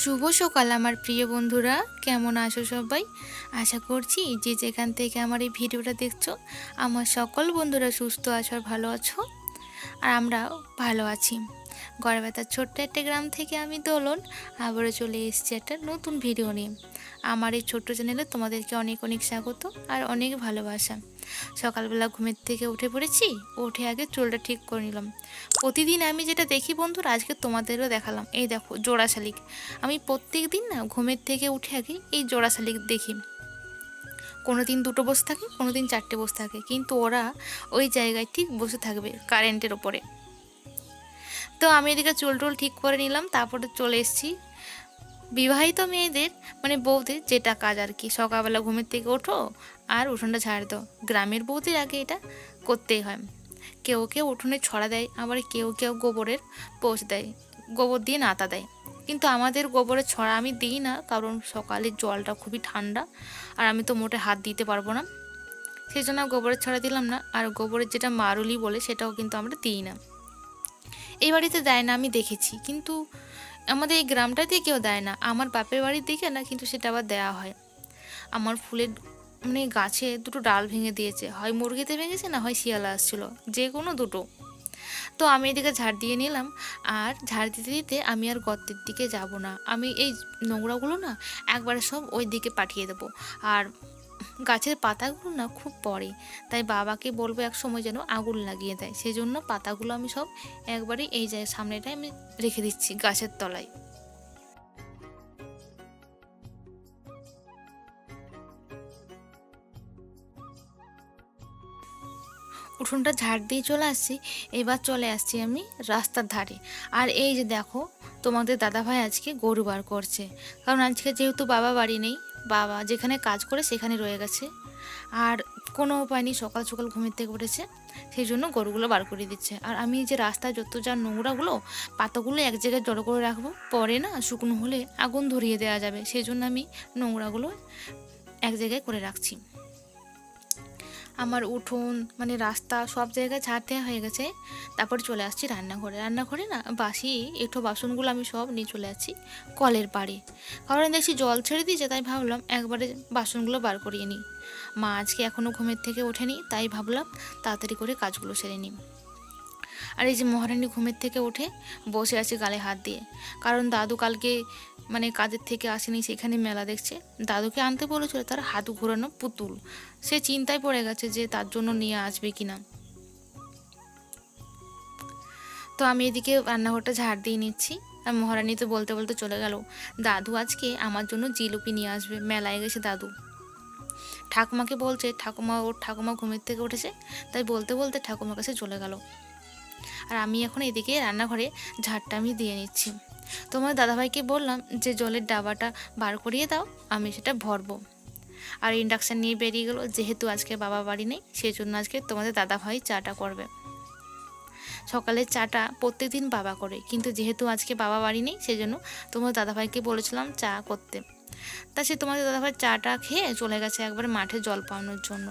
শুভ সকাল আমার প্রিয় বন্ধুরা। কেমন আসো সবাই? আশা করছি যে যেখান থেকে আমার এই ভিডিওটা দেখছ, আমার সকল বন্ধুরা সুস্থ আছো আর ভালো আছো, আর আমরা ভালো আছি। গড়বেতার ছোট্ট একটা গ্রাম থেকে আমি দোলন আবারও চলে এসেছি একটা নতুন ভিডিও নিয়ে। আমার এই ছোট্ট চ্যানেলে তোমাদেরকে অনেক অনেক স্বাগত আর অনেক ভালোবাসা। সকালবেলা ঘুমের থেকে উঠে পড়েছি, উঠে আগে চুলটা ঠিক করে নিলাম। প্রতিদিন আমি যেটা দেখি বন্ধুরা, আজকে তোমাদেরও দেখালাম। এই দেখো, জোড়া শালিক। আমি প্রত্যেক দিন না ঘুমের থেকে উঠে আগে এই জোড়া শালিক দেখি। কোনো দিন দুটো বসে থাকে কোনো দিন চারটে বসে থাকে। কিন্তু ওরা ওই জায়গায় ঠিক বসে থাকবে কারেন্টের ওপরে তো আমি এদিকে চুল টুল ঠিক করে নিলাম, তারপরে চলে এসেছি। বিবাহিত মেয়েদের মানে বউদের যেটা কাজ আর কি, সকালবেলা ঘুমের থেকে ওঠো আর উঠোনটা ঝাড় দাও। গ্রামের বউদের আগে এটা করতেই হয়। কেউ কেউ উঠোনে ছড়া দেয়, আবার কেউ কেউ গোবরের পোষ দেয়, গোবর দিয়ে নাতা দেয়। কিন্তু আমাদের গোবরের ছড়া আমি দিই না, কারণ সকালের জলটা খুবই ঠান্ডা আর আমি তো মোটে হাত দিতে পারব না। সেই জন্য গোবরের ছড়া দিলাম না, আর গোবরের যেটা মারুলি বলে সেটাও কিন্তু আমরা দিই না। এই বাড়িতে দেয় না, আমি দেখেছি। কিন্তু আমাদের এই গ্রামটাতে কেউ দেয় না। আমার বাপের বাড়ির দিকে না, কিন্তু সেটা আবার দেওয়া হয়। আমার ফুলের মানে গাছে দুটো ডাল ভেঙে দিয়েছে। হয় মুরগিতে ভেঙেছে না, হয় শিয়ালা আসছিল। যে কোনো দুটো। তো আমি এদিকে ঝাড় দিয়ে নিলাম। আর ঝাড় দিতে দিতে আমি আর গর্তের দিকে যাব না। আমি এই নোংরাগুলো না একবারে সব ওই দিকে পাঠিয়ে দেবো। আর গাছের পাতাগুলো না খুব পড়ে। তাই বাবাকে বলব এক সময় যেন আগুন লাগিয়ে দেয়। সেই জন্য পাতাগুলো আমি সব একবারে এই জায়গায় সামনেটায় আমি রেখে দিচ্ছি গাছের তলায়। উঠোনটা ঝাড় দিয়ে চলে আসছি। এবার চলে আসছি আমি রাস্তার ধারে। আর এই যে দেখো, তোমাদের দাদাভাই আজকে গরু বার করছে। কারণ আজকে যেহেতু বাবা বাড়ি নেই বাবা যেখানে কাজ করে সেখানে রয়ে গেছে। আর কোনো উপায় নেই, সকাল সকাল ঘুমের থেকে উঠেছে, সেই জন্য গরুগুলো বার করে দিচ্ছে। আর আমি যে রাস্তায় যত যা নোংরাগুলো, পাতাগুলো এক জায়গায় জড়ো করে রাখব, পরে না শুকনো হলে আগুন ধরিয়ে দেওয়া যাবে। সেই জন্য আমি নোংরাগুলো এক জায়গায় করে রাখছি। আমার উঠোন মানে রাস্তা সব জায়গায় ঝাড় দেওয়া হয়ে গেছে। তারপর চলে আসছি রান্নাঘরে। রান্নাঘরে না, বাসি, এঁঠো বাসনগুলো আমি সব নিয়ে চলে আসছি কলের পাড়ে। কারণ দেখছি জল ছেড়ে দিয়েছে, তাই ভাবলাম একবারে বাসনগুলো বার করিয়ে নিই। মা আজকে এখনও ঘুমের থেকে ওঠেনি, তাই ভাবলাম তাড়াতাড়ি করে কাজগুলো সেরে নিই। আর এই যে মহারানী ঘুমের থেকে উঠে বসে আছে গালে হাত দিয়ে। কারণ দাদু কালকে মানে কাজের থেকে আসেনি, সেখানে মেলা দেখছে। দাদুকে আনতে বলেছিল, তার হাত ঘোরানো পুতুল। সে চিন্তায় পড়ে গেছে যে তার জন্য নিয়ে আসবে কিনা। তো আমি এদিকে রান্নাঘরটা ঝাড় দিয়ে নিচ্ছি। আর মহারানী তো বলতে বলতে চলে গেল, দাদু আজকে আমার জন্য জিলিপি নিয়ে আসবে, মেলায় গেছে দাদু। ঠাকুমাকে বলছে, ঠাকুমা, ওর ঠাকুমা ঘুমের থেকে উঠেছে। তাই বলতে বলতে ঠাকুমার কাছে চলে গেল। আর আমি এখন এদিকে রান্নাঘরে ঝাড়টা আমি দিয়ে নিচ্ছি। তোমার দাদাভাইকে বললাম যে, জলের ডাবাটা বার করিয়ে দাও, আমি সেটা ভরবো। আর ইন্ডাকশান নিয়ে বেরিয়ে গেলো, যেহেতু আজকে বাবা বাড়ি নেই সেই জন্য আজকে তোমাদের দাদাভাই চাটা করবে। সকালের চাটা প্রত্যেকদিন বাবা করে, কিন্তু যেহেতু আজকে বাবা বাড়ি নেই সেই জন্য তোমার দাদাভাইকে বলেছিলাম চা করতে। তা সে তোমাদের দাদাভাই চাটা খেয়ে চলে গেছে একবার মাঠে জল পাওয়ানোর জন্য।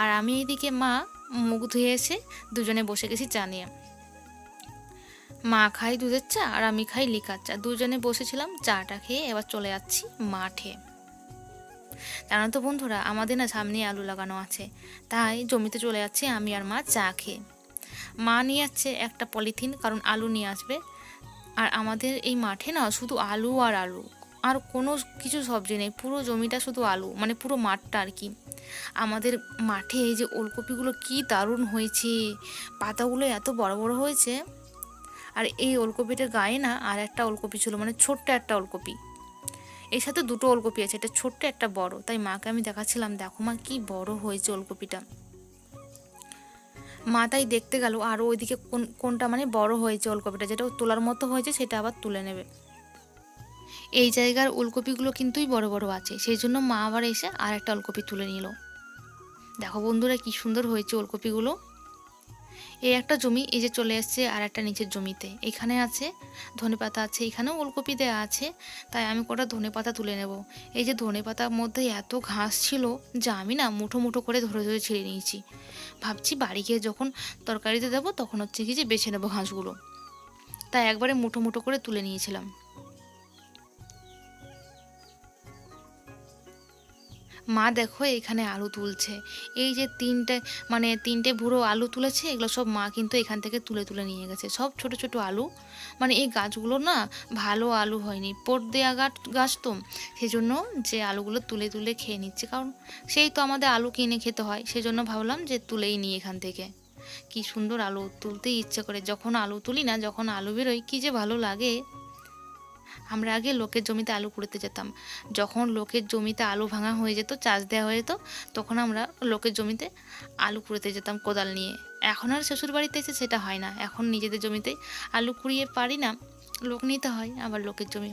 আর আমি এইদিকে মা মুখ ধুয়ে এসে দুজনে বসে গেছি চা নিয়ে। মা খাই দুধের চা আর আমি খাই লিকার চা। দুজনে বসেছিলাম, চাটা খেয়ে এবার চলে যাচ্ছি মাঠে। জানো তো বন্ধুরা, আমাদের না সামনে আলু লাগানো আছে। তাই জমিতে চলে যাচ্ছে আমি আর মা চা খেয়ে। মা নিয়ে যাচ্ছে একটা পলিথিন, কারণ আলু নিয়ে আসবে। আর আমাদের এই মাঠে না শুধু আলু আর আলু। আর কোনো কিছু সবজি নেই, পুরো জমিটা শুধু আলু মানে পুরো মাঠটা আর কি। আমাদের মাঠে এই যে ওলকপিগুলো কি দারুণ হয়েছে, পাতাগুলো এত বড় বড় হয়েছে। আর এই ওলকপিটার গায়ে না আর একটা ওলকপি ছিল মানে ছোট্ট একটা ওলকপি। এর সাথে দুটো ওলকপি আছে, এটা ছোট্ট একটা বড়। তাই মাকে আমি দেখাচ্ছিলাম, দেখো মা কি বড় হয়েছে ওলকপিটা। মা তাই দেখতে গেল, আর ওইদিকে কোন, কোনটা মানে বড় হয়েছে ওলকপিটা, যেটা তোলার মতো হয়েছে সেটা আবার তুলে নেবে। এই জায়গার ওলকপিগুলো কিন্তুই বড় বড় আছে, সেই জন্য মা আবার এসে আর একটা ওলকপি তুলে নিল। দেখো বন্ধুরা কি সুন্দর হয়েছে ওলকপিগুলো। এই একটা জমি, এই যে চলে আসছে আর একটা নিচের জমিতে। এখানে আছে ধনে পাতা আছে, এখানেও ওলকপি দেওয়া আছে, তাই আমি কটা ধনে পাতা তুলে নেব। এই যে ধনে পাতার মধ্যে এত ঘাস ছিল যা আমি না মুঠো মুঠো করে ধরে ধরে ছিঁড়ে নিয়েছি। ভাবছি বাড়ি গিয়ে যখন তরকারিতে দেবো, তখন হচ্ছে কি যে বেছে নেব ঘাসগুলো। তাই একবারে মুঠো মুঠো করে তুলে নিয়েছিলাম। মা দেখো এখানে আলু তুলছে। এই যে তিনটে মানে তিনটে বুড়ো আলু তুলেছে, এগুলো সব মা কিন্তু এখান থেকে তুলে তুলে নিয়ে গেছে। সব ছোট ছোট আলু। মানে এই গাছগুলো না ভালো আলু হয়নি। পোট দেওয়া গাছ গাছ তো সেই জন্য যে আলুগুলো তুলে তুলে খেয়ে নিচ্ছে। কারণ সেই তো আমাদের আলু কিনে খেতে হয় সেই জন্য ভাবলাম যে তুলেই নিই এখান থেকে। কি সুন্দর আলু তুলতেই ইচ্ছে করে। যখন আলু তুলি না, যখন আলু বেরোয়, কী যে ভালো লাগে। আমরা আগে লোকের জমিতে আলু কুড়োতে যেতাম। যখন লোকের জমিতে আলু ভাঙা হয়ে যেত, চাষ দেওয়া হয়ে যেত, তখন আমরা লোকের জমিতে আলু কুড়োতে যেতাম কোদাল নিয়ে। এখন আর শ্বশুর বাড়িতে এসে সেটা হয় না। এখন নিজেদের জমিতে আলু কুড়িয়ে পারি না, লোক নিতে হয়, আবার লোকের জমি।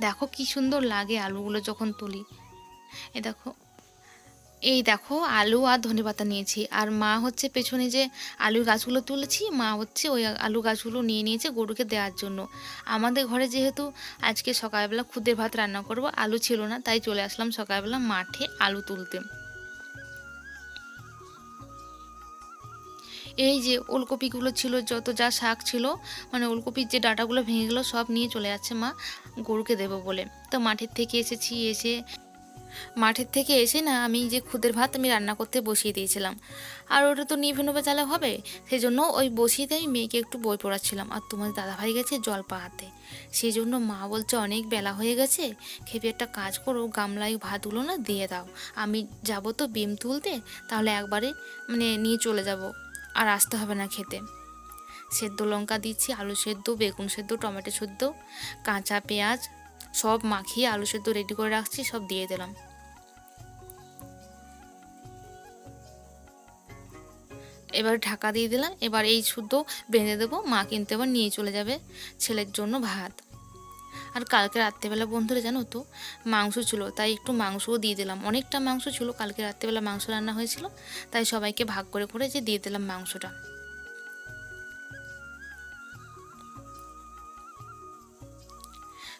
দেখো কি সুন্দর লাগে আলুগুলো যখন তুলি। এ দেখো এই দেখো আলু আর ধনেপাতা নিয়েছি। আর মা হচ্ছে পেছনে যে আলু গাছগুলো তুলেছি, মা হচ্ছে ওই আলু গাছগুলো নিয়ে নিয়েছে গরুকে দেওয়ার জন্য। আমাদের ঘরে যেহেতু আজকে সকালবেলা খুদের ভাত রান্না করব, আলু ছিল না, তাই চলে আসলাম সকালবেলা মাঠে আলু তুলতে। এই যে ওলকপিগুলো ছিল, যত যা শাক ছিল মানে ওলকপির যে ডাটাগুলো ভেঙে গেলো, সব নিয়ে চলে যাচ্ছে মা গরুকে দেবো বলে। তো মাঠের থেকে এসেছি, এসে মাঠের থেকে এসে না আমি যে খুদের ভাত আমি রান্না করতে বসিয়ে দিয়েছিলাম। আর ওটা তো নিভে নেবে চালে হবে সেই জন্য ওই বসিয়ে আমি মেয়েকে একটু বই পড়াচ্ছিলাম। আর তোমার দাদাভাই গেছে জল পাহাতে সেই জন্য মা বলছে, অনেক বেলা হয়ে গেছে, খেপে একটা কাজ করো, গামলায় ভাতগুলো না দিয়ে দাও। আমি যাব তো বিম তুলতে, তাহলে একবারে মানে নিয়ে চলে যাব। আর আসতে হবে না খেতে। সেদ্ধ লঙ্কা দিচ্ছি, আলু সেদ্ধ, বেগুন সেদ্ধ, টমেটো সেদ্ধ, কাঁচা পেঁয়াজ সব মাখিয়ে আলু সেদ্ধ রেডি করে রাখছি, সব দিয়ে দিলাম। এবার ঢাকা দিয়ে দিলাম, এবার এই শুদ্ধ বেঁধে দেবো, মা কিন্তু এবার নিয়ে চলে যাবে ছেলের জন্য ভাত। আর কালকে রাত্রেবেলা বন্ধুরা জানো তো, মাংস ছিল, তাই একটু মাংসও দিয়ে দিলাম। অনেকটা মাংস ছিল, কালকে রাত্রেবেলা মাংস রান্না হয়েছিল, তাই সবাইকে ভাগ করে করে যে দিয়ে দিলাম মাংসটা।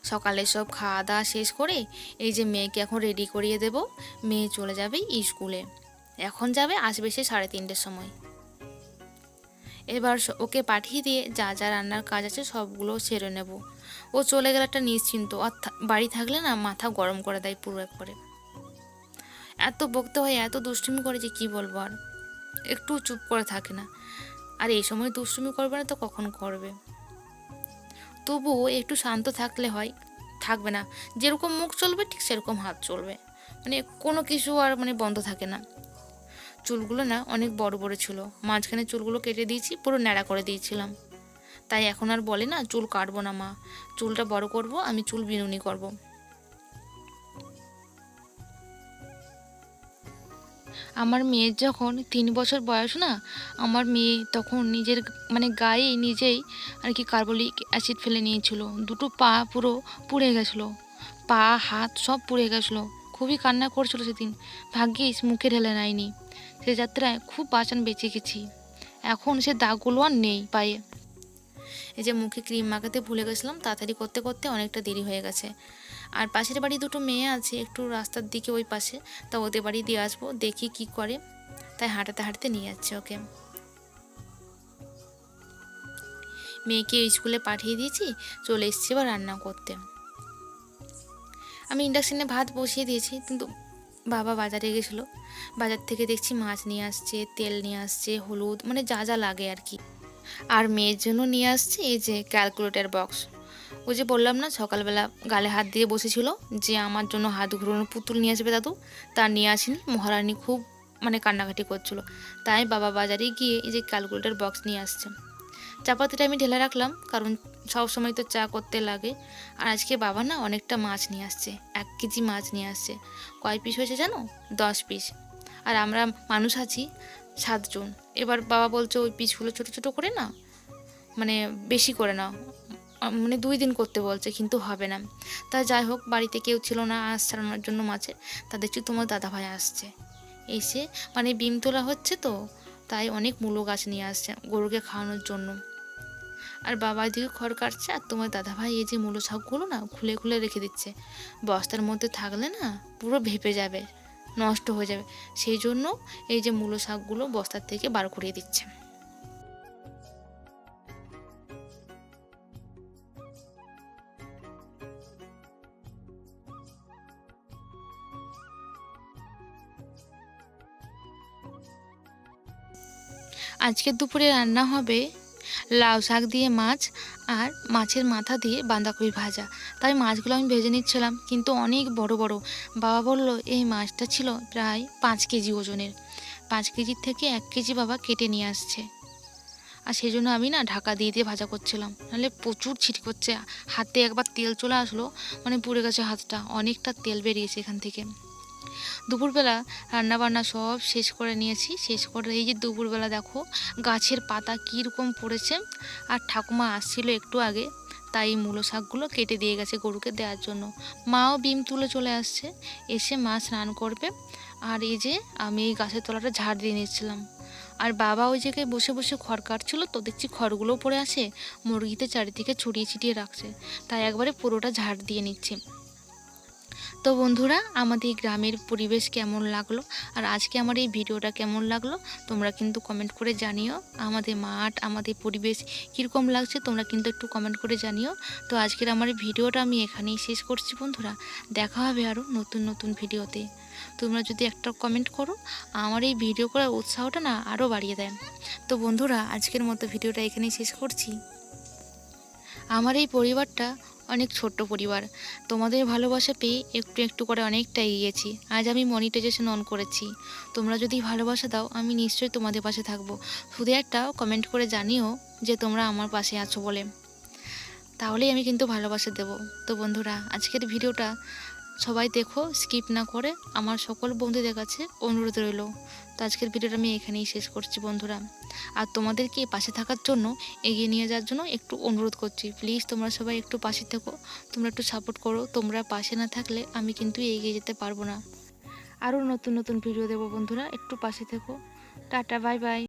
সকালে সব খাওয়া দাওয়া শেষ করে এই যে মেয়েকে এখন রেডি করিয়ে দেব। মেয়ে চলে যাবে স্কুলে এখন যাবে, আসবে সে সাড়ে তিনটের সময়। এবার ওকে পাঠিয়ে দিয়ে যা যা রান্নার কাজ আছে সবগুলো সেরে নেব। ও চলে গেলে একটা নিশ্চিন্ত, আর বাড়ি থাকলে না মাথা গরম করে দেয় পুরো একবারে। এত বকতে হয়, এত দুষ্টুমি করে যে কী বলব আর? একটু চুপ করে থাকে না। আর এই সময় দুষ্টুমি করবে না তো কখন করবে? তবুও একটু শান্ত থাকলে হয়, থাকবে না। যেরকম মুখ চলবে, ঠিক সেরকম হাত চলবে। মানে কোনো কিছু আর মানে বন্ধ থাকে না। চুলগুলো না অনেক বড় বড় ছিল। মাঝখানে চুলগুলো কেটে দিয়েছি, পুরো ন্যাড়া করে দিয়েছিলাম। তাই এখন আর বলে না, চুল কাটবো না মা। চুলটা বড় করব, আমি চুল বিনুনি করব। আমার মেয়ের যখন তিন বছর বয়স না, আমার মেয়ে তখন নিজের মানে গায়ে নিজেই আর কি কার্বলিক অ্যাসিড ফেলে নিয়েছিল। দুটো পা পুরো পুড়ে গেছিল। পা, হাত সব পুড়ে গেছিল। খুবই কান্না করছিল সেদিন। ভাগ্যিস মুখে ঢেলে নেয়নি। সে যাত্রায় খুব বাঁচান বেঁচে গেছি। এখন সে দাগগুলো আর নেই পায়ে। এই যে মুখে ক্রিম মাখাতে ভুলে গেছিলাম, তাড়াতাড়ি করতে করতে অনেকটা দেরি হয়ে গেছে। আর পাশের বাড়ি দুটো মেয়ে আছে, একটু রাস্তার দিকে ওই পাশে। তা ওদের বাড়ি দিয়ে আসব, দেখি কি করে। তাই হাঁটাতে হাঁটতে নিয়ে যাচ্ছে ওকে। মেয়েকে স্কুলে পাঠিয়ে দিয়েছি, চলে এসছি এবার রান্না করতে। আমি ইন্ডাকশানে ভাত বসিয়ে দিয়েছি, কিন্তু বাবা বাজারে গেছিল। বাজার থেকে দেখছি মাছ নিয়ে আসছে, তেল নিয়ে আসছে, হলুদ মানে যা যা লাগে আর কি। আর মেয়ের জন্য নিয়ে আসছে এই যে ক্যালকুলেটার বক্স ওই যে বললাম না, সকালবেলা গালে হাত দিয়ে বসেছিল যে আমার জন্য হাত ঘুরানোর পুতুল নিয়ে আসবে দাদু। তা নিয়ে আসিনি, মহারানী খুব মানে কান্নাকাটি করছিল। তাই বাবা বাজারে গিয়ে এই যে ক্যালকুলেটার বক্স নিয়ে আসছে। চাপাতিটা আমি ঢেলে রাখলাম, কারণ সব সময় তো চা করতে লাগে। আর আজকে বাবা না অনেকটা মাছ নিয়ে আসছে, এক কেজি মাছ নিয়ে আসছে। কয় পিস হয়েছে জানো? দশ পিস আর আমরা মানুষ আছি সাতজন। এবার বাবা বলছে ওই পিসগুলো ছোটো ছোটো করে না মানে বেশি করে না মানে দুই দিন করতে বলছে, কিন্তু হবে না। তা যাই হোক, বাড়িতে কেউ ছিল না আজ ছাড়ানোর জন্য মাছে তা দেখছি তোমার দাদাভাই আসছে। এসে মানে বিম তোলা হচ্ছে তো, তাই অনেক মূলো গাছ নিয়ে আসছে গরুকে খাওয়ানোর জন্য। আর বাবা দিকে খড় কাটছে, আর তোমার দাদাভাই এই যে মূলো শাকগুলো না খুলে খুলে রেখে দিচ্ছে। বস্তার মধ্যে থাকলে না পুরো ভেপে যাবে, নষ্ট হয়ে যাবে। সেই জন্য এই যে মূলো শাকগুলো বস্তার থেকে বার করিয়ে দিচ্ছে। আজকে দুপুরে রান্না হবে লাউ শাক দিয়ে মাছ আর মাছের মাথা দিয়ে বাঁধাকপি ভাজা। তাই মাছগুলো আমি ভেজে নিচ্ছিলাম, কিন্তু অনেক বড় বড়। বাবা বলল, এই মাছটা ছিল প্রায় পাঁচ কেজি ওজনের। পাঁচ কেজির থেকে এক কেজি বাবা কেটে নিয়ে আসছে। আর সেই জন্য আমি না ঢাকা দিয়ে দিয়ে ভাজা করছিলাম। নাহলে প্রচুর ছিট করছে হাতে একবার তেল চলে আসলো মানে পুড়ে গেছে হাতটা। অনেকটা তেল বেরিয়েছে এখান থেকে। দুপুরবেলা রান্নাবান্না সব শেষ করে নিয়েছি। শেষ করে এই যে দুপুরবেলা দেখো গাছের পাতা কীরকম পড়েছে। আর ঠাকুমা আসছিল একটু আগে, তাই মূলো শাকগুলো কেটে দিয়ে গেছে গরুকে দেওয়ার জন্য। মাও বিম তুলে চলে আসছে, এসে মা স্নান করবে। আর এই যে আমি এই গাছের তলাটা ঝাড় দিয়ে নিচ্ছিলাম আর বাবা ওই জায়গায় বসে বসে খড় কাটছিল, তো দেখছি খড়গুলো পড়ে আছে, মুরগিতে চারিদিকে ছড়িয়ে ছিটিয়ে রাখছে। তাই একবারে পুরোটা ঝাড় দিয়ে নিচ্ছে। তো বন্ধুরা, আমাদের গ্রামের পরিবেশ কেমন লাগল? আর আজকে আমার এই ভিডিওটা কেমন লাগল? তোমরা কিন্তু কমেন্ট করে জানিও। আমাদের মাঠ, আমাদের পরিবেশ কীরকম লাগছে তোমরা কিন্তু একটু কমেন্ট করে জানিও। তো আজকের আমার এই ভিডিওটা আমি এখানেই শেষ করছি বন্ধুরা। দেখা হবে আরও নতুন নতুন ভিডিওতে। তোমরা যদি একটা কমেন্ট করো, আমার এই ভিডিও করার উৎসাহটা না আরও বাড়িয়ে দেয়। তো বন্ধুরা, আজকের মতো ভিডিওটা এখানেই শেষ করছি। আমার এই পরিবারটা অনেক ছোট্ট পরিবার। তোমাদের ভালোবাসা পেয়ে একটু একটু করে অনেকটা এগিয়েছি। আজ আমি মনিটাইজেশন অন করেছি। তোমরা যদি ভালোবাসা দাও, আমি নিশ্চয়ই তোমাদের পাশে থাকব। শুধু একটা কমেন্ট করে জানিও যে তোমরা আমার পাশে আছো বলে। তাহলেই আমি কিন্তু ভালোবাসা দেবো। তো বন্ধুরা, আজকের ভিডিওটা সবাই দেখো স্কিপ না করে আমার সকল বন্ধুদের কাছে অনুরোধ রইল। তো আজকের ভিডিওটা আমি এখানেই শেষ করছি বন্ধুরা। আর তোমাদেরকে পাশে থাকার জন্য এগিয়ে নিয়ে যাওয়ার জন্য একটু অনুরোধ করছি। প্লিজ তোমরা সবাই একটু পাশে থেকো, তোমরা একটু সাপোর্ট করো, তোমরা পাশে না থাকলে আমি কিন্তু এগিয়ে যেতে পারব না। আরও নতুন নতুন ভিডিও দেবো বন্ধুরা, একটু পাশে থেকো। Tata bye bye